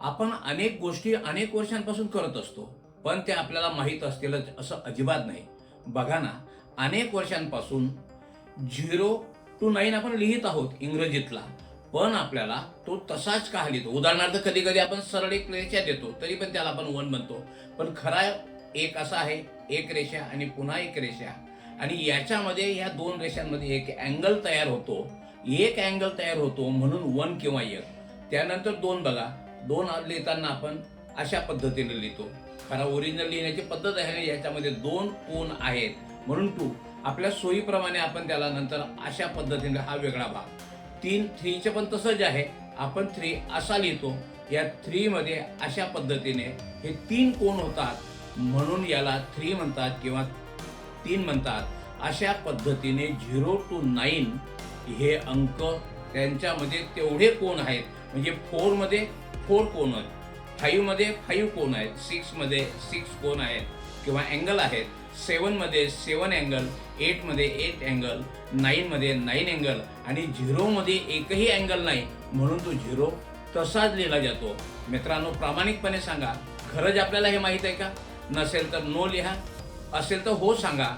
आपण अनेक गोष्टी अनेक वर्षांपासून करत असतो पण ते आपल्याला माहीत असतीलच असं अजिबात नाही. बघा ना अनेक वर्षांपासून झिरो टू नाईन आपण लिहित आहोत इंग्रजीतला पण आपल्याला तो तसाच का लिहितो? उदाहरणार्थ कधी कधी आपण सरळ एक रेषा देतो तरी पण त्याला आपण वन म्हणतो. पण खरा एक असा आहे एक रेषा आणि पुन्हा एक रेषा. आणि याच्यामध्ये या दोन रेषांमध्ये एक अँगल तयार होतो. एक अँगल तयार होतो म्हणून वन किंवा एक. त्यानंतर दोन बघा. दोन लिहिताना आपण अशा पद्धतीने लिहितो. कारण ओरिजिनल लिहिण्याची पद्धत आहे याच्यामध्ये दोन कोण आहेत? म्हणून टू आपल्या सोयीप्रमाणे आपण त्याला नंतर अशा पद्धतीने हा वेगळा भाग. तीन थ्रीचे पण तसंच आहे. आपण थ्री असा लिहितो. या थ्रीमध्ये अशा पद्धतीने हे तीन कोण होतात? म्हणून याला थ्री म्हणतात किंवा तीन म्हणतात. अशा पद्धतीने झिरो टू नाईन हे अंक त्यांच्यामध्ये तेवढे कोण आहेत? म्हणजे फोरमध्ये फोर कोण आहेत? फाईव्हमध्ये फाईव्ह कोण आहेत? सिक्समध्ये सिक्स कोण आहेत? किंवा अँगल आहेत? सेवनमध्ये सेवन अँगल एटमध्ये एट अँगल नाईनमध्ये नाईन अँगल आणि झिरोमध्ये एकही अँगल नाही म्हणून तो झिरो तसाच लिहिला जातो. मित्रांनो प्रामाणिकपणे सांगा. खरंच आपल्याला हे माहीत आहे का? नसेल तर नो लिहा. असेल तर हो सांगा.